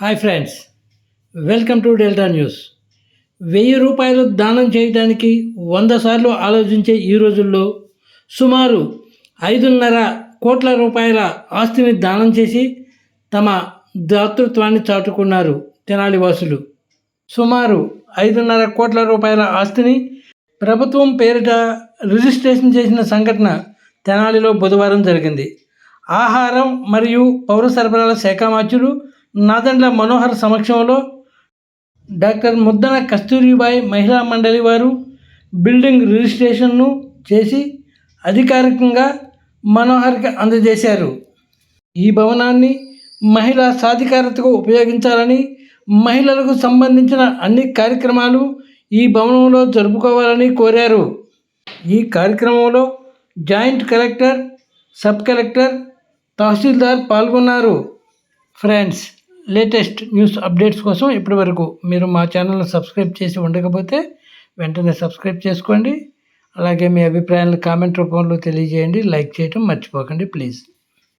Hi friends welcome to Delta News వెయ్యి రూపాయలు దానం చేయడానికి వంద సార్లు ఆలోచించే ఈ రోజుల్లో సుమారు ఐదున్నర కోట్ల రూపాయల ఆస్తిని దానం చేసి తమ దాతృత్వాన్ని చాటుకున్నారు తెనాలి వాసులు. సుమారు ఐదున్నర కోట్ల రూపాయల ఆస్తిని ప్రభుత్వం పేరిట రిజిస్ట్రేషన్ చేసిన సంఘటన తెనాలిలో బుధవారం జరిగింది. ఆహారం మరియు పౌర సరఫరాల శాఖ మంత్రులు నాదండ్ల మనోహర్ సమక్షంలో డాక్టర్ ముద్దన కస్తూరిబాయి మహిళా మండలి వారు బిల్డింగ్ రిజిస్ట్రేషన్ను చేసి అధికారికంగా మనోహర్కి అందజేశారు. ఈ భవనాన్ని మహిళా సాధికారతకు ఉపయోగించాలని మహిళలకు సంబంధించిన అన్ని కార్యక్రమాలు ఈ భవనంలో జరుపుకోవాలని కోరారు. ఈ కార్యక్రమంలో జాయింట్ కలెక్టర్ సబ్ కలెక్టర్ తహసీల్దార్ పాల్గొన్నారు. ఫ్రెండ్స్ లేటెస్ట్ న్యూస్ అప్డేట్స్ కోసం ఇప్పటివరకు మీరు మా ఛానల్ని సబ్స్క్రైబ్ చేసి ఉండకపోతే వెంటనే సబ్స్క్రైబ్ చేసుకోండి. అలాగే మీ అభిప్రాయాలను కామెంట్ రూపంలో తెలియజేయండి. లైక్ చేయటం మర్చిపోకండి ప్లీజ్.